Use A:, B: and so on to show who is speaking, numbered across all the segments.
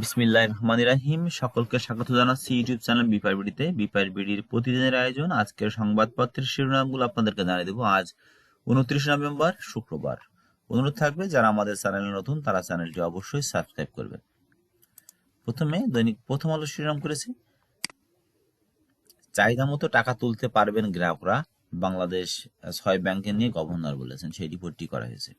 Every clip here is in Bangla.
A: বিসমিল্লাহ রহমান রাহিম। সকলকে স্বাগত জানাচ্ছি ইউটিউব চ্যানেল প্রতিদিনের আয়োজন, আজকের সংবাদপত্রের শিরোনামগুলো আপনাদেরকে জানিয়ে আজ উনত্রিশ নভেম্বর, শুক্রবার। অনুরোধ থাকবে, যারা আমাদের চ্যানেলে নতুন, তারা চ্যানেলটি অবশ্যই সাবস্ক্রাইব করবে প্রথমে দৈনিক প্রথম আলো শিরোনাম করেছি। চাহিদা মতো টাকা তুলতে পারবেন গ্রাহকরা, বাংলাদেশ ছয় ব্যাংকে নিয়ে গভর্নর বলেছেন, সেই রিপোর্টটি করা হয়েছে।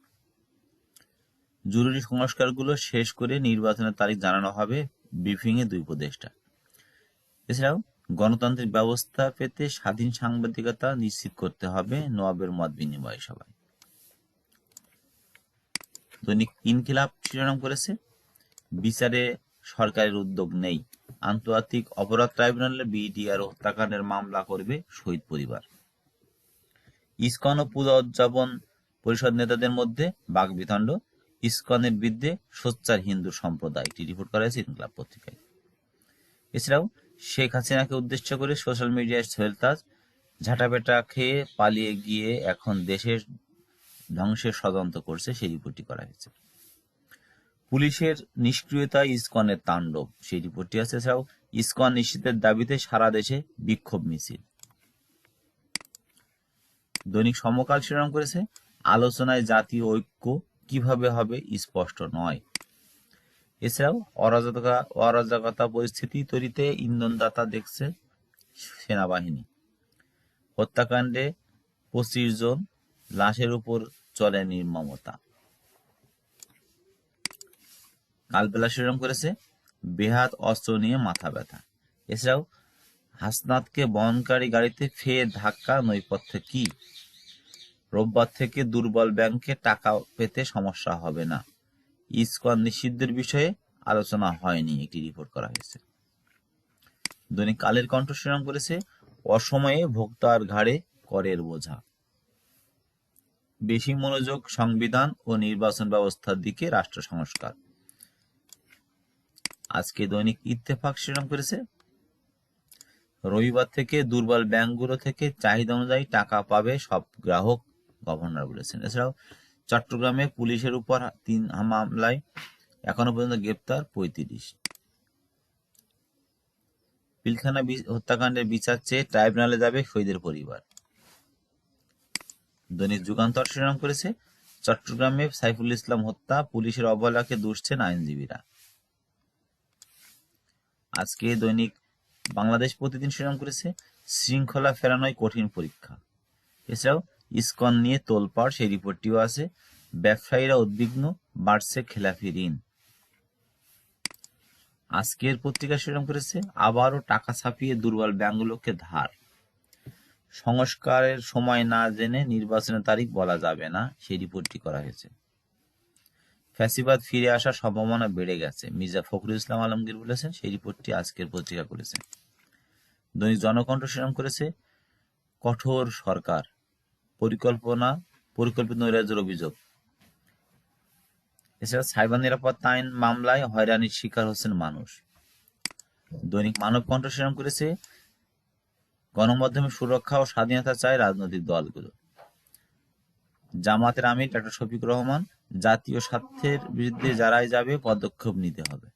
A: জরুরি সংস্কারগুলো শেষ করে নির্বাচনের তারিখ জানানো হবে ব্রিফিং এ দুই উপদেষ্টা। এছাড়াও গণতান্ত্রিক ব্যবস্থা পেতে স্বাধীন সাংবাদিকতা নিশ্চিত করতে হবে নোয়াবের মত বিনিময় সভায়। দৈনিক ইনকিলাব শিরোনাম করেছে, বিচারে সরকারের উদ্যোগ নেই। আন্তর্জাতিক অপরাধ ট্রাইব্যুনালে বিডিআর হত্যাকাণ্ডের মামলা করবে শহীদ পরিবার। ইসকন ও পূজা উদযাপন পরিষদ নেতাদের মধ্যে বাগবিতণ্ড ইসকনের বিরুদ্ধে সোচ্চার হিন্দু সম্প্রদায়। একটি রিপোর্ট করা হয়েছে ইনকলাব পত্রিকায়। এছাড়াও শেখ হাসিনাকে উদ্দেশ্য করে সোশ্যাল মিডিয়ায় সোহেলতাজ ঝাঁটাপেটা খেয়ে পালিয়ে গিয়ে এখন দেশের ধ্বংসের ষড়যন্ত্র করছে সেই রিপোর্টটি করা হয়েছে। পুলিশের নিষ্ক্রিয়তা ইসকনের তাণ্ডব, সেই রিপোর্টটি আছে। এছাড়াও ইসকন নিশ্চিতের দাবিতে সারা দেশে বিক্ষোভ মিছিল। দৈনিক সমকাল শিরোনাম করেছে, আলোচনায় জাতীয় ঐক্য কীভাবে হবে স্পষ্ট নয়। এছাড়াও অরাজকতা অরাজকতা পরিস্থিতি তৈরিতে ইন্ধনদাতা দেখছে সেনাবাহিনী। হত্যাকাণ্ডে পঁচিশ জন লাশের উপর চলে নির্মমতা। কালবেলা শিরোনাম করেছে, বেহাত অস্ত্র নিয়ে মাথা ব্যথা। এছাড়াও হাসনাতকে বহনকারী গাড়িতে ফের ধাক্কা, নৈপথ্যে কি? রোববার থেকে দুর্বল ব্যাংকে টাকা পেতে সমস্যা হবে না। ইসকন নিষিদ্ধের বিষয়ে আলোচনা হয়নি, একটি রিপোর্ট করা হয়েছে। দৈনিক কালের কণ্ঠ শিরোনাম করেছে, অসময়ে ভোক্তার ঘাড়ে করের বোঝা। বেশি মনোযোগ সংবিধান ও নির্বাচন ব্যবস্থার দিকে রাষ্ট্র সংস্কার। আজকে দৈনিক ইত্তেফাক শিরোনাম করেছে, রবিবার থেকে দুর্বল ব্যাংকগুলো থেকে চাহিদা অনুযায়ী টাকা পাবে সব গ্রাহক গভর্নর বলেছেন। এছাড়াও চট্টগ্রামে পুলিশের উপর তিন মামলায় এখনও পর্যন্ত গ্রেপ্তার পঁয়ত্রিশ। পিলখানা হত্যাকাণ্ডের বিচার চেয়ে ট্রাইব্যুনালে যাবে শহীদের পরিবার। দৈনিক যুগান্তর শিরোনাম করেছে, চট্টগ্রামে সাইফুল ইসলাম হত্যা, পুলিশের অবহেলাকে দুষছেন আইনজীবীরা। আজকে দৈনিক বাংলাদেশ প্রতিদিন শিরোনাম করেছে, শৃঙ্খলা ফেরানোয় কঠিন পরীক্ষা। এছাড়াও ইসকন নিয়ে তোলপাড় সেই রিপোর্টটিও আছে। ব্যবসায়ীরা উদ্বিগ্ন, বাড়ছে খেলাফি ঋণ। আজকের পত্রিকা শিরোনাম করেছে, আবারও টাকা ছাপিয়ে দুর্বল ব্যাংকগুলোকে ধার। সংস্কারের সময় না জেনে নির্বাচনের তারিখ বলা যাবে না, সেই রিপোর্টটি করা হয়েছে। ফ্যাসিবাদ ফিরে আসার সম্ভাবনা বেড়ে গেছে, মির্জা ফখরুল ইসলাম আলমগীর বলেছেন, সেই রিপোর্টটি আজকের পত্রিকা করেছে। দৈনিক জনকণ্ঠ শিরোনাম করেছে, কঠোর সরকার। পরিকল্পনা, পরিকল্পিত নৈরাজ্যের অভিযোগ। এছাড়া সাইবার নিরাপত্তা আইন মামলায় হয়রানির শিকার হচ্ছেন মানুষ। দৈনিক মানব কণ্ঠ শিরোনাম করেছে, গণমাধ্যমের সুরক্ষা ও স্বাধীনতা চায় রাজনৈতিক দলগুলো। জামাতের আমির ডক্টর শফিক রহমান, জাতীয় স্বার্থের বিরুদ্ধে যারাই যাবে পদক্ষেপ নিতে হবে।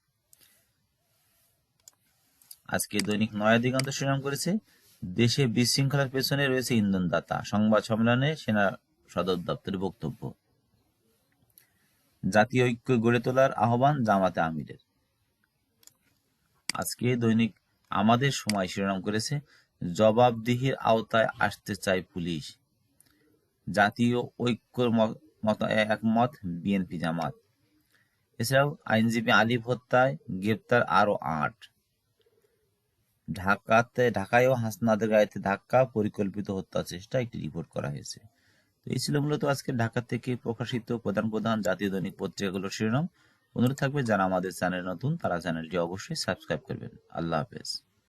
A: আজকে দৈনিক নয়া দিগন্ত শিরোনাম করেছে দেশে বিশৃঙ্খলার পেছনে রয়েছে ইন্ধনদাতা। সংবাদ সম্মেলনে সেনা সদর দপ্তরের বক্তব্য। জাতীয় ঐক্য গড়ে তোলার আহ্বান জামাতে আমিরের। আজকে দৈনিক আমাদের সময় শিরোনাম করেছে, জবাবদিহির আওতায় আসতে চায় পুলিশ। জাতীয় ঐক্যর মত একমত বিএনপি জামাত। এছাড়াও আইনজীবী আলিফ হত্যায় গ্রেপ্তার আরও আট। ঢাকাতে, ঢাকায়ও হাসনাদের গাড়িতে ধাক্কা পরিকল্পিত হত্যা চেষ্টা একটি রিপোর্ট করা হয়েছে। তো এই ছিল মূলত আজকে ঢাকা থেকে প্রকাশিত প্রধান প্রধান জাতীয় দৈনিক পত্রিকাগুলোর শিরোনাম। অনুরোধ থাকবে, যারা আমাদের চ্যানেল নতুন, তারা চ্যানেলটি অবশ্যই সাবস্ক্রাইব করবেন। আল্লাহ হাফেজ।